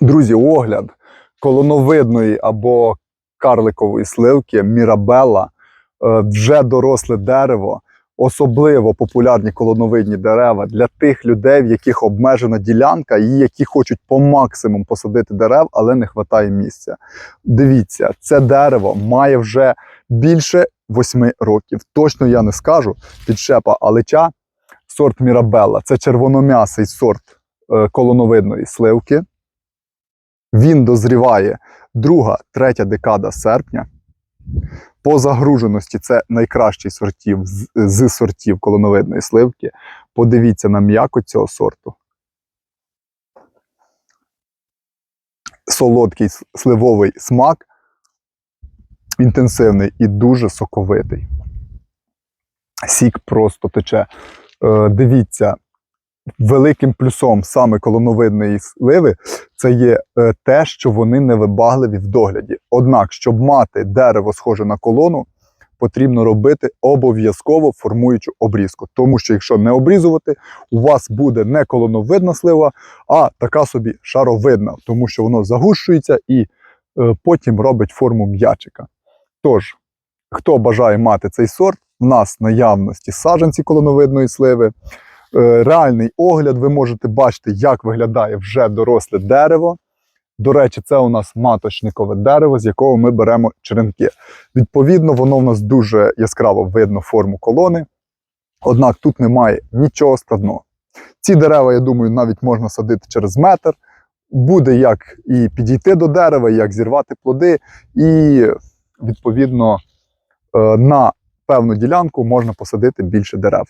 Друзі, огляд колоновидної або карликової сливки Мірабелла вже доросле дерево, особливо популярні колоновидні дерева для тих людей, в яких обмежена ділянка, і які хочуть по максимуму посадити дерев, але не вистачає місця. Дивіться, це дерево має вже більше восьми років. Точно я не скажу підшепа алича, сорт Мірабелла. Це червоном'ясий сорт е, колоновидної сливки. Він дозріває друга, третя декада серпня. По загруженості це найкращий сортів з, з сортів колоновидної сливки. Подивіться на м'якоть цього сорту. Солодкий сливовий смак, інтенсивний і дуже соковитий. Сік просто тече. Е, дивіться, великим плюсом саме колоновидної сливи це є е, те, що вони невибагливі в догляді. Однак, щоб мати дерево схоже на колону, потрібно робити обов'язково формуючу обрізку. Тому що якщо не обрізувати, у вас буде не колоновидна слива, а така собі шаровидна, тому що воно загущується і е, потім робить форму м'ячика. Тож, хто бажає мати цей сорт, в нас наявності саджанці колоновидної сливи. Е, Реальний огляд, ви можете бачити, як виглядає вже доросле дерево. До речі, це у нас маточникове дерево, з якого ми беремо черенки. Відповідно, воно в нас дуже яскраво видно форму колони. Однак тут немає нічого складного. Ці дерева, я думаю, навіть можна садити через метр. Буде як і підійти до дерева, як зірвати плоди, і відповідно е, на певну ділянку можна посадити більше дерев.